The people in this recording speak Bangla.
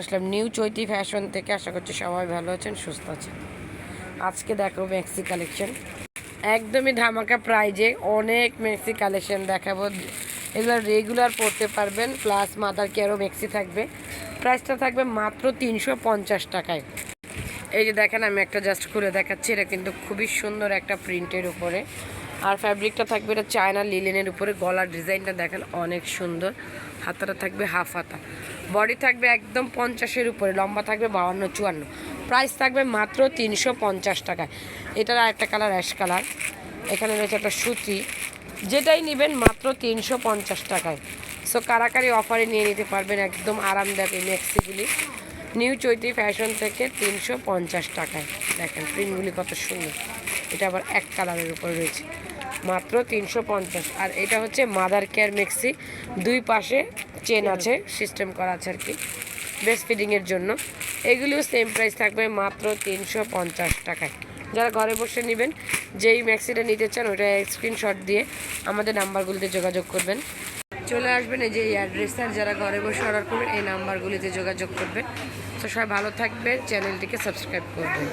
আসলাম নিউ চৈতি ফ্যাশন থেকে। আশা করছি সবাই ভালো আছেন, সুস্থ আছেন। আজকে দেখো ম্যাক্সি কালেকশন একদমই ধামাকা প্রাইজে অনেক ম্যাক্সি কালেকশন দেখাবো। এগুলো রেগুলার পড়তে পারবেন প্লাস মাদার কেয়ারও ম্যাক্সি থাকবে। প্রাইসটা থাকবে মাত্র তিনশো পঞ্চাশ টাকায়। এই যে দেখেন, আমি একটা জাস্ট খুলে দেখাচ্ছি, এটা কিন্তু খুবই সুন্দর একটা প্রিন্টের উপরে। আর ফ্যাব্রিকটা থাকবে এটা চায়না লিলেনের উপরে। গলার ডিজাইনটা দেখেন অনেক সুন্দর। হাতাটা থাকবে হাফ হাতা। বডি থাকবে একদম পঞ্চাশের উপরে, লম্বা থাকবে বাউান্ন, চুয়ান্ন। প্রাইস থাকবে মাত্র তিনশো পঞ্চাশ টাকায়। এটার আরেকটা কালার অ্যাশ কালার এখানে রয়েছে একটা সুতি। যেটাই নেবেন মাত্র তিনশো পঞ্চাশ টাকায়। সো কারাকারি অফারে নিয়ে নিতে পারবেন একদম আরামদায়ক এই ম্যাক্সিগুলি নিউ চৈতি ফ্যাশন থেকে তিনশো পঞ্চাশ টাকায়। দেখেন প্রিন্টগুলি কত সুন্দর। এটা আবার এক কালারের উপর রয়েছে। মাত্র তিনশো পঞ্চাশ। আর এটা হচ্ছে মাদার কেয়ার মেক্সি দুই পাশে চেন আছে সিস্টেম করা আছে আর কি। বেস্ট ফিডিংয়ের জন্য। এগুলিও সেম প্রাইস থাকবে মাত্র তিনশো পঞ্চাশ টাকায়। যারা ঘরে বসে নেবেন, যেই ম্যাক্সিটা নিতে চান ওটা স্ক্রিনশট দিয়ে আমাদের নাম্বারগুলিতে যোগাযোগ করবেন। চলে আসবেন, এই যে এই অ্যাড্রেসে আর যারা ঘরে বসে অর্ডার করবেন, এই নাম্বারগুলিতে যোগাযোগ করবেন। তো সবাই ভালো থাকবেন চ্যানেলটিকে সাবস্ক্রাইব করবেন।